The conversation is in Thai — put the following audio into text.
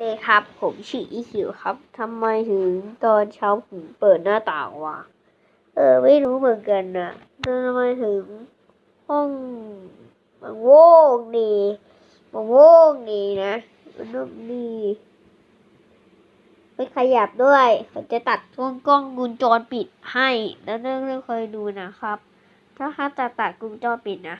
เลยครับ ผมชื่ออีคิวครับทำไมถึงตอนเช้าผมเปิดหน้าต่างวะเออ ไม่รู้เหมือนกันนะทำไมถึง ห้องมันโว่งดีมันโว่งดีนะมันนุ่มดีไม่ขยับด้วยเมาจะตัดกล้วงกล้องกุญจรปิดให้ แล้วเรื่องเรื่องเคยดูนะครับ ถ้าถ้าตัดตัดกล้จรปิดนะ